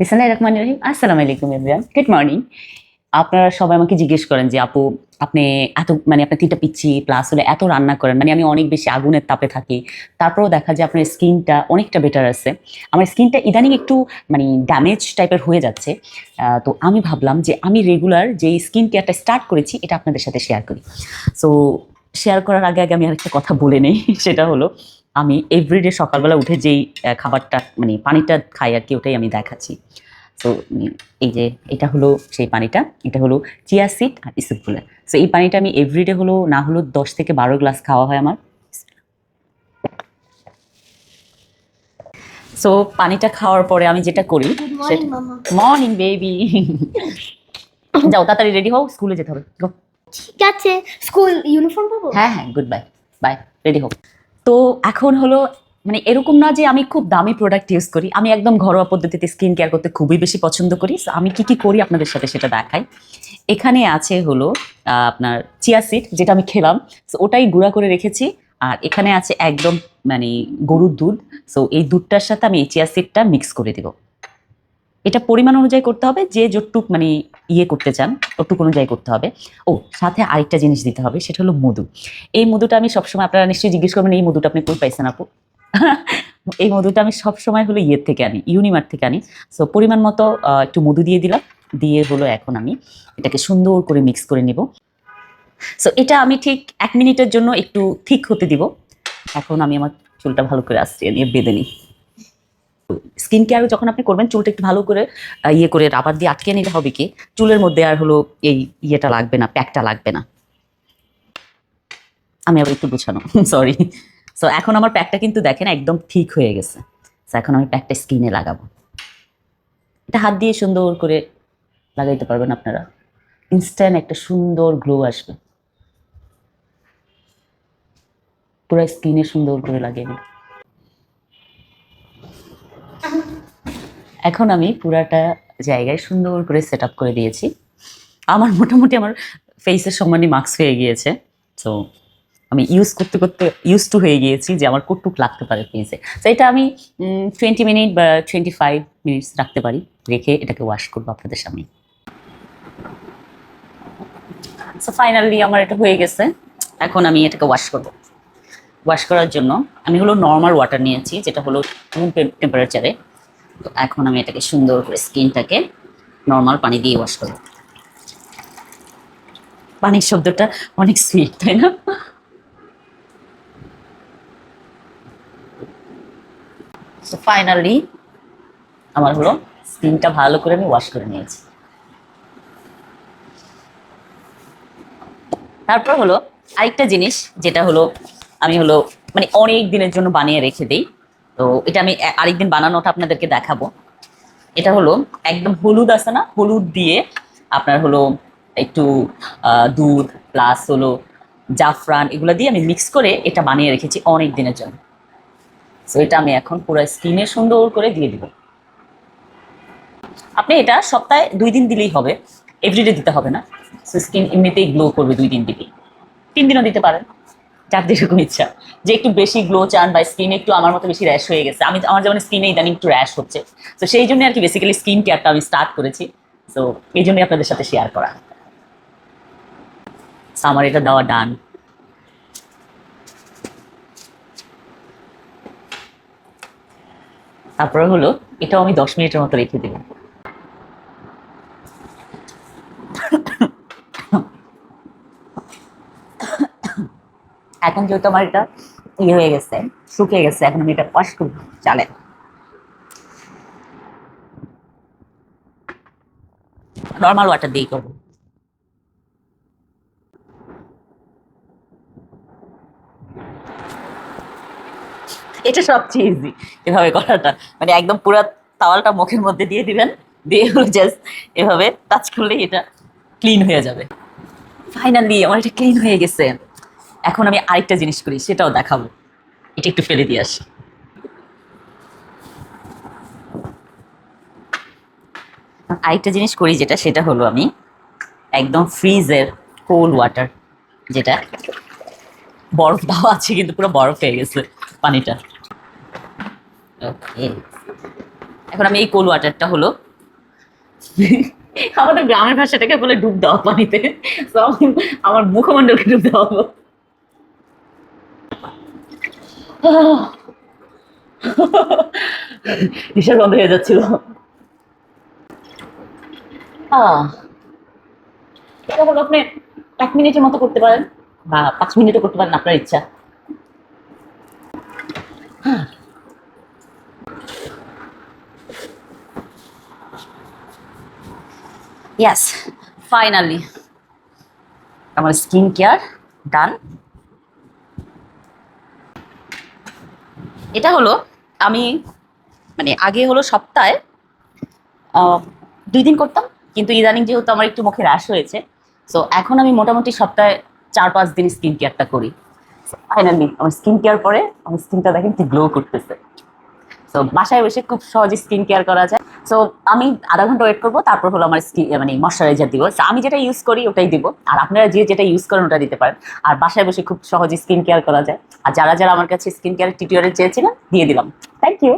বিসমিল্লাহির রহমানির রহিম। আসসালামু আলাইকুম এভরিওয়ান গুড মর্নিং আপনারা সবাই আমাকে জিজ্ঞেস করেন যে, আপু, আপনি এত মানে আপনি তিনটা পিচ্ছি প্লাস হলে এত রান্না করেন। মানে আমি অনেক বেশি আগুনের তাপে থাকি। তারপরেও দেখা যায় আপনার স্কিনটা অনেকটা বেটার আছে। আমার স্কিনটা ইদানিং একটু মানে ড্যামেজ টাইপের হয়ে যাচ্ছে। তো আমি ভাবলাম যে, আমি রেগুলার যে স্কিন কেয়ারটা স্টার্ট করেছি, এটা আপনাদের সাথে শেয়ার করি। সো শেয়ার করার আগে আগে আমি আরেকটা কথা বলে নেই। সেটা হলো আমি এভরিডে সকালবেলা উঠে যেই খাবারটা মানে পানিটা খাই আর কি ওটাই আমি দেখাচ্ছি। সো এই যে এটা হলো সেই পানিটা এটা হলো চিয়া সিড আর ইসুপগুলা সো এই পানিটা আমি এভরিডে হলো না হলো দশ থেকে বারো গ্লাস খাওয়া হয় আমার। সো পানিটা খাওয়ার পরে আমি যেটা করি মর্নিং বেবি যাও তাড়াতাড়ি রেডি হও স্কুলে যেতে হবে. ঠিক আছে স্কুল ইউনিফর্ম পাবো? হ্যাঁ হ্যাঁ গুড বাই বাই রেডি হোক তো এখন হলো মানে এরকম না যে আমি খুব দামি প্রোডাক্ট ইউজ করি আমি একদম ঘরোয়া পদ্ধতিতে স্কিন কেয়ার করতে খুবই বেশি পছন্দ করি আমি কি কি করি আপনাদের সাথে সেটা দেখাই। এখানে আছে হলো আপনার চিয়া সিড যেটা আমি খেলাম So, ওটাই গুঁড়া করে রেখেছি আর এখানে আছে একদম মানে গরুর দুধ সো এই দুধটার সাথে আমি এই চিয়া সিডটা মিক্স করে দিব। এটা পরিমাণ অনুযায়ী করতে হবে, যে যতটুক মানে ইয়ে করতে চান ওটুক অনুযায়ী করতে হবে। ও, সাথে আরেকটা জিনিস দিতে হবে, সেটা হলো মধু। এই মধুটা আমি সবসময়, আপনারা নিশ্চয়ই জিজ্ঞেস করবেন, এই মধুটা আপনি কই পাইছেন আপু? এই মধুটা আমি সবসময় হলো ইয়ের থেকে আনি ইউনিমার্ট থেকে আনি। সো পরিমাণ মতো একটু মধু দিয়ে দিলাম, দিয়ে হলো এখন আমি এটাকে সুন্দর করে মিক্স করে নিব। সো এটা আমি ঠিক এক মিনিটের জন্য একটু ঠিক হতে দিব। এখন আমি আমার চুলটা ভালো করে আসছি নিয়ে বেঁধে নিই। স্কিন কেয়ার যখন আপনি করবেন, চুলটা একটু ভালো করে ইয়ে করে রাবার দিয়ে আটকে নিলে হবে কি, চুলের মধ্যে আর হলো এই ইয়েটা লাগবে না, প্যাকটা লাগবে না। আমি আবার একটু গুছানো সরি সো এখন আমার প্যাকটা কিন্তু দেখেন একদম ঠিক হয়ে গেছে। সো এখন আমি প্যাকটা স্কিনে লাগাবো। এটা হাত দিয়ে সুন্দর করে লাগাইতে পারবেন আপনারা। ইনস্ট্যান্ট একটা সুন্দর গ্লো আসবে। পুরো স্কিনে সুন্দর করে লাগিয়ে নেব এখন আমি পুরাটা জায়গায় সুন্দর করে সেট আপ করে দিয়েছি। আমার মোটামুটি আমার ফেসের সমানই মাস্ক হয়ে গিয়েছে। তো আমি ইউজ করতে করতে ইউজ টু হয়ে গিয়েছি যে আমার কটুক লাগতে পারে ফেসে তো এটা আমি টোয়েন্টি মিনিট বা টোয়েন্টি ফাইভ মিনিটস রাখতে পারি। রেখে এটাকে ওয়াশ করব আপনাদের সামনে। সো ফাইনালি আমার এটা হয়ে গেছে। এখন আমি এটাকে ওয়াশ করব। ওয়াশ করার জন্য আমি হলো নর্মাল ওয়াটার নিয়েছি, যেটা হলো রুম টেম্পারেচারে তো এখন আমি এটাকে সুন্দর করে স্কিনটাকে নর্মাল পানি দিয়ে ওয়াশ করব। পানির শব্দটা অনেক সুইট তাই না? সো ফাইনালি আমার হলো স্কিনটা ভালো করে আমি ওয়াশ করে নিয়েছি। তারপর হলো আরেকটা জিনিস, যেটা হলো আমি হলো মানে অনেক দিনের জন্য বানিয়ে রেখে দিই। তো এটা আমি আরেকদিন বানানোটা আপনাদেরকে দেখাবো। এটা হলো একদম হলুদ আছে না? হলুদ দিয়ে আপনার হলো একটু দুধ প্লাস হলো জাফরান এগুলো দিয়ে আমি মিক্স করে এটা বানিয়ে রেখেছি অনেক দিনের জন্য। সো এটা আমি এখন পুরো স্কিনে সুন্দর করে দিয়ে দিব। আপনি এটা সপ্তাহে দুই দিন দিলেই হবে। এভরিডে দিতে হবে না। সো স্কিন এমনিতেই গ্লো করবে দুই দিন দিলেই। তিন দিনও দিতে পারেন। যার যেরকম ইচ্ছা। যে একটু বেশি গ্লো চান বা স্কিন একটু আমার মতো বেশি র্যাশ হয়ে গেছে। আমি আমার যেমন স্কিনে ইদানিং একটু র্যাশ হচ্ছে। তো সেই জন্য আর কি বেসিক্যালি স্কিন কেয়ারটা আমি স্টার্ট করেছি। তো এই জন্যই আপনাদের সাথে শেয়ার করা। আমার এটা দেওয়া ডান তারপরে হলো, এটাও আমি দশ মিনিটের মতো রেখে দেবো এখন যেহেতু আমার এটা ইয়ে হয়ে গেছে, শুকিয়ে গেছে, এখন আমি এটা ওয়াশ করব নর্মাল ওয়াটার দিয়েই করব। এটা সবচেয়ে ইজি এভাবে করাটা। মানে একদম পুরো তাওয়ালটা মুখের মধ্যে দিয়ে দিবেন, দিয়ে জাস্ট এভাবে টাচ করলেই এটা ক্লিন হয়ে যাবে। ফাইনালি আমার এটা ক্লিন হয়ে গেছে। এখন আমি আরেকটা জিনিস করি, সেটাও দেখাবো। এটা একটু ফেলে দিয়ে আসি। আরেকটা জিনিস করি যেটা, সেটা হলো আমি একদম ফ্রিজের কোল্ড ওয়াটার যেটা বরফ দেওয়া আছে, কিন্তু পুরো বরফ হয়ে গেছে পানিটা। এখন আমি এই কোল্ড ওয়াটারটা হলো আমাদের গ্রামের ভাষাটাকে বলে ডুব দেওয়া পানিতে। আমার মুখমণ্ডলকে ডুব দেওয়া হলো নিঃশ্বাস বন্ধ হয়ে যাচ্ছিল হলো আপনি এক মিনিটের মতো করতে পারেন বা পাঁচ মিনিটও করতে পারেন আপনার ইচ্ছা ইয়াস ফাইনালি আমার স্কিন কেয়ার ডান এটা হলো আমি মানে আগে হলো সপ্তাহে দুই দিন করতাম, কিন্তু ইদানিং যেহেতু আমার একটু মুখে হ্রাস হয়েছে সো এখন আমি মোটামুটি সপ্তাহে চার পাঁচ দিন স্কিন কেয়ারটা করি। ফাইনালি আমার স্কিন কেয়ার পরে, আমার স্কিনটা দেখেন কি গ্লো করতেছে। সো বাসায় বসে খুব সহজে স্কিন কেয়ার করা যায়। সো আমি আধা ঘণ্টা ওয়েট করব, তারপর হলো আমার স্কিন মানে ময়শ্চারাইজার দিব। আমি যেটা ইউজ করি ওটাই দিব। আর আপনারা যে যেটা ইউজ করেন ওটা দিতে পারেন। আর বাসায় বসে খুব সহজে স্কিন কেয়ার করা যায়। আর যারা যারা আমার কাছে স্কিন কেয়ার টিউটোরিয়াল চেয়েছিলেন, দিয়ে দিলাম। Thank you